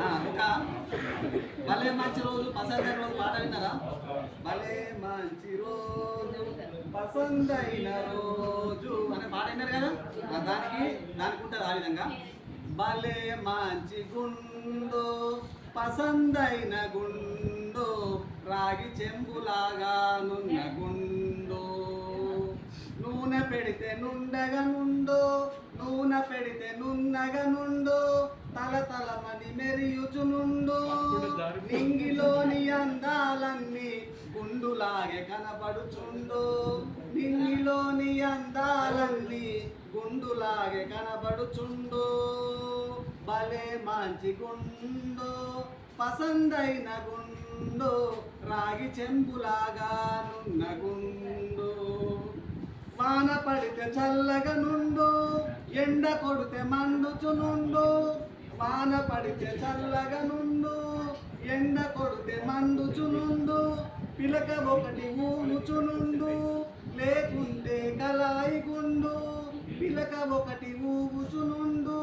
ఆ, భలే మంచి రోజు పసందైన రోజు పాట విన్నారా? భలే మంచి రోజు పసందైన రోజు అనే పాట విన్నారు కదా? దానికి దానికి ఉంటుంది ఆ విధంగా. భలే మంచి గుండు పసందైన గుండు రాగి చెంబులాగా నున్న గుండు. నూనె పెడితే నుండగా నుండు నూనె పెడితే నున్నగా నుండు. తల తలమని మెరియుచునుండు నింగిలోని అందాలన్నీ గుండులాగే కనబడుచుండు. నింగిలోని అందాలన్నీ గుండులాగే కనబడుచుండు. భలే మంచి గుండు పసందైన గుండు రాగి చెంబులాగా నున్న గుండు. వాన పడితే చల్లగా నుండు ఎండ కొడితే మండుచునుండు. పాన పడితే చల్లగా నుండు ఎండ కొడితే మండుచునుండు పిలక ఒకటి ఊగుచునుండు లేకుంటే కలాయి గుండు పిలక ఒకటి ఊగుచునుండు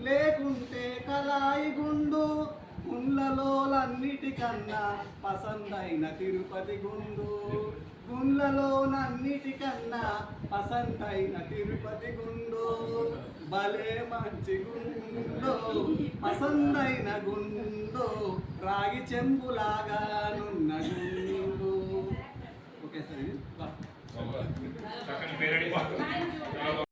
లేకుంటే కలాయి గుండు గుండ్లలోలన్నిటికన్నా పసందైన తిరుపతి గుండు. గుండ్లలోనన్నిటికన్నా పసందైన తిరుపతి గుండు. భలే మంచి గుండు పసందైన గుండు రాగి చెంబులాగానున్న గుండు. ఓకే సార్ చక్కని పేరడి